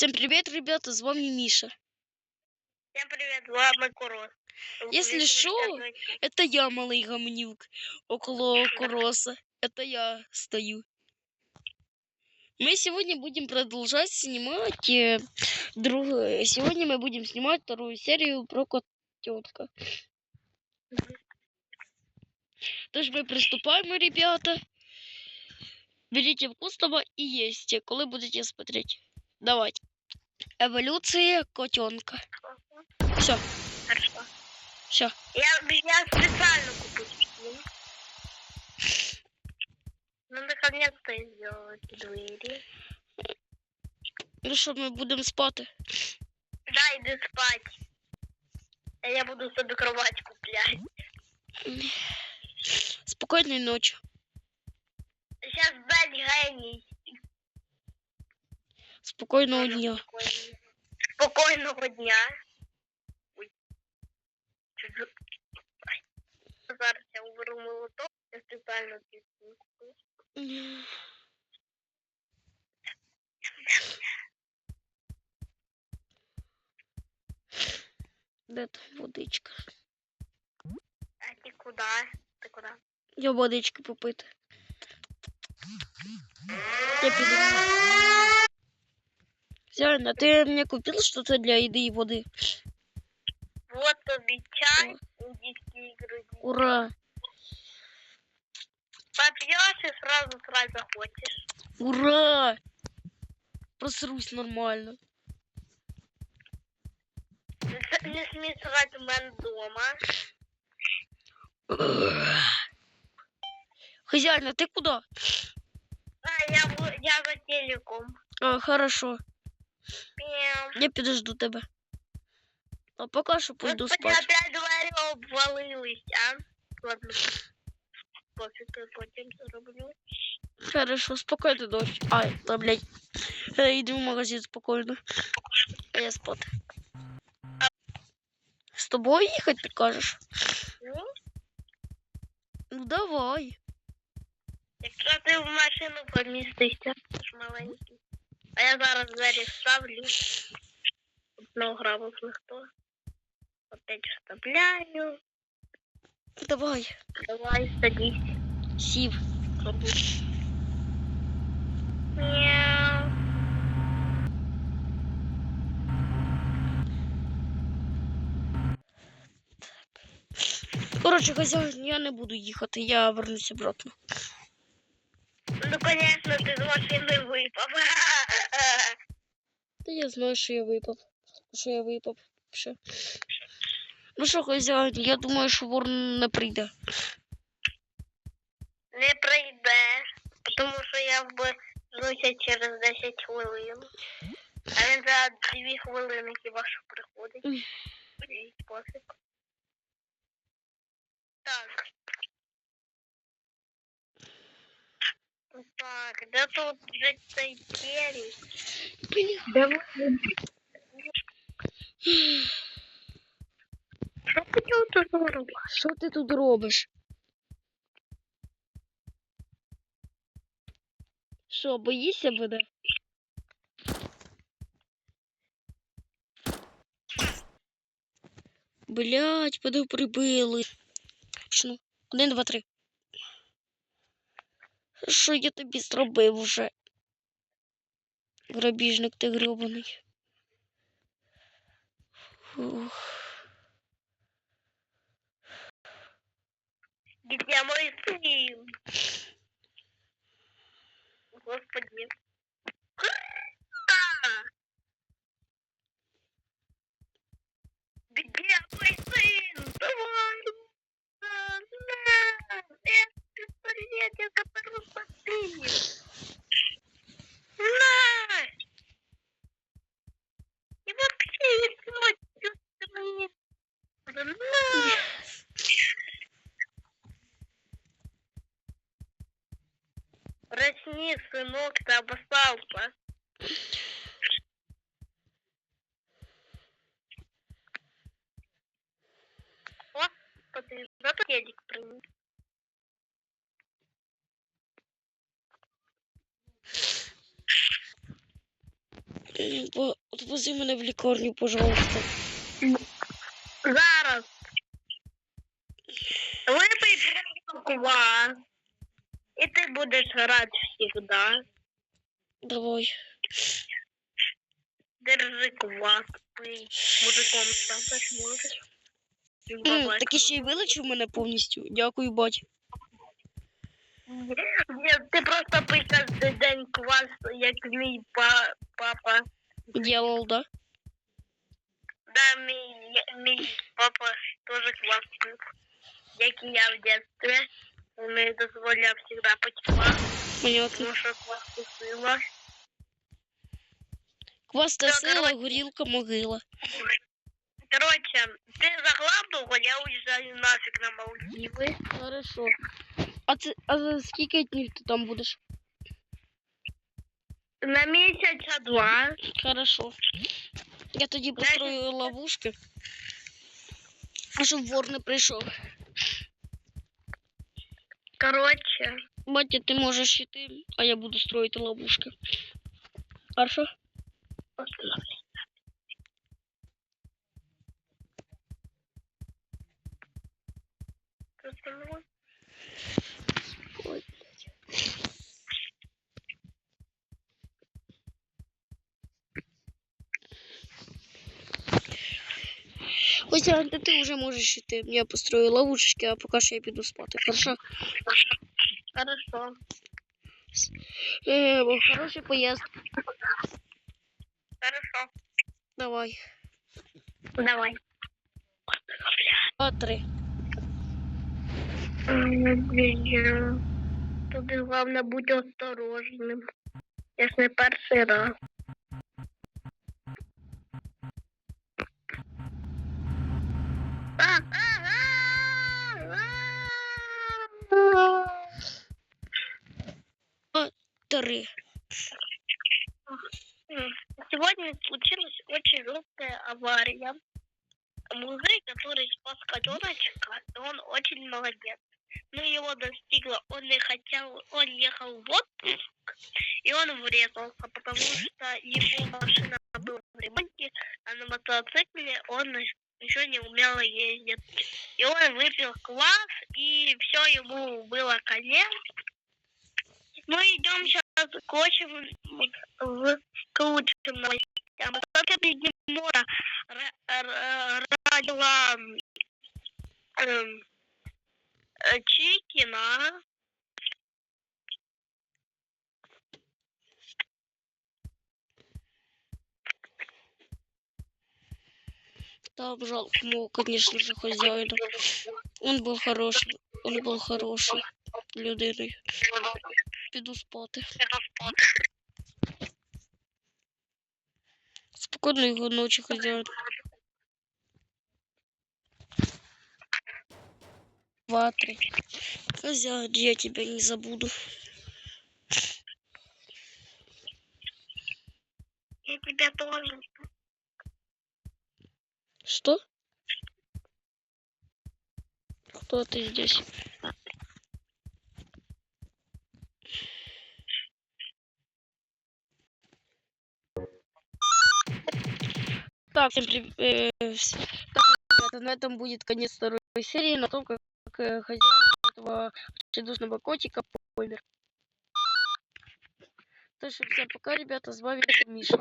Всем привет, ребята, с вами Миша. Всем привет, вами Корос. Если слушаете Это я, малый гомнюк, около Куроса. Это я стою. Мы сегодня будем продолжать снимать э, друг- Сегодня мы будем снимать вторую серию про котенка. Тож мы приступаем, ребята. Берите вкусного и ешьте, коли будете смотреть. Давайте. Эволюция котенка. Все, Хорошо. все. Я, я специально купил скин. Ну, наконец-то я сделала эти двери. Ну що, ми будемо спати? Да, иди спать. А я буду себе кровать куплять. Спокійної ночі. Сейчас дать гений. Спокійного дня. спокойно. Спокойного дня. Ой. Зараз я уберу молоток. Я специально пісню. Де там водичка? А ти куда? Ти куда? Я водички попити. Я піду. Зяна, ти мені купив щось для їди і води? Вот тобі чай, индийские игры. Ура! Попьешь и сразу сразу захочешь. Ура! Просрусь нормально. Не с- Не смей срать у мене дома. Хозяйна, ти куди? А, я, в- я за телеком. А, хорошо. Я підожду тебе. А поки що пойду Господи, спати. опять двері обвалились, а? Ладно. Пофіг, потім зроблю. Хорошо, спокійно дощ. Ай, да, блядь. Е, Йди в магазин спокійно. А я спати. З тобою їхати, ти кажеш? Ну, Ну давай. якщо ти в машину помістишся, ти ж маленький. А я зараз двері ставлю. Одного градус хто. Опять вставляю. Давай. Давай, садись. Сів. Мяу. Коротше, хазяїн, я не буду їхати, я вернуся обратно. Ну, конечно, ты из машины выпал. Та я знаю, що я випав. Що я випав. Ще. Ну що, хазяїн, я думаю, що ворон не прийде. Не прийде, тому що я вернуся через 10 хвилин. А він за 2 хвилини хіба що приходить. Так. Так, де тут цей телек? Бля. Що ти тут робиш? Що ти тут робиш? Що, боїшся буде? Блять, подив прибили. Що? Один, два, три. Що я тобі зробив вже? Грабіжник ти гребаний. Где мой сын? Господи. Сынок, ты обоссался. О, смотри, зато телек принес. Отвези мене в лікарню, пожалуйста. Зараз. Випий квас. І ти будеш грати завжди. Давай. Держи квас, пий. Мужиком станеш можеш. Бабай Так і ще й вилечив мене повністю. Дякую, бать. Ні, Ти просто пий кожен день квас, як мій па- папа. Делал, да? Да, мій, мій папа теж квас пив. Як і я в дитинстві. Мені дозволяв пити квас, Понятно. тому що квас вкусила. Квас та сила, горілка, могила. Короче, ты за главного, я уезжаю нафиг на Малдивы. Хорошо. А це а за скільки днів ти там будеш? На месяца два. Хорошо. Я тоді построю ловушки. Щоб вор не прийшов. Короче, Батя, ты можешь йти, а я буду строить ловушки. Хорошо? просто Ось, а ти, ти вже можеш йти. Я построю ловушечки, а поки що я піду спати. Хорошо? хорошо. Е, хороший поїзд. Хорошо. Давай. Давай. Два, три. Тобі головне бути осторожним. Я ж не перший раз. М, Сегодня случилась очень жуткая авария. Музей, который спас котеночка, он очень молодец. Но его достигло, он не хотел, он ехал в отпуск, и он врезался, потому что его машина была в ремонте, а на мотоцикле он еще не умел ездить. И он выпил квас, и все ему было конец. Мы идем сейчас к очень в к лучшим новостям. Только Бегемора родила эм, э, Чикина. Там жалко моего, конечно же, хозяина. Он был хороший. Он был хороший людиною. Піду спати. Спокійної ночі, хозяин. Два, три. Хозяин, я тебя не забуду. Я тебя тоже. Что? Кто ты здесь? Так, всем привет. Так, ребята, на этом будет конец второй серии, на том, как э, хозяин этого очередного котика помер. Так что всем пока, ребята, с вами Миша.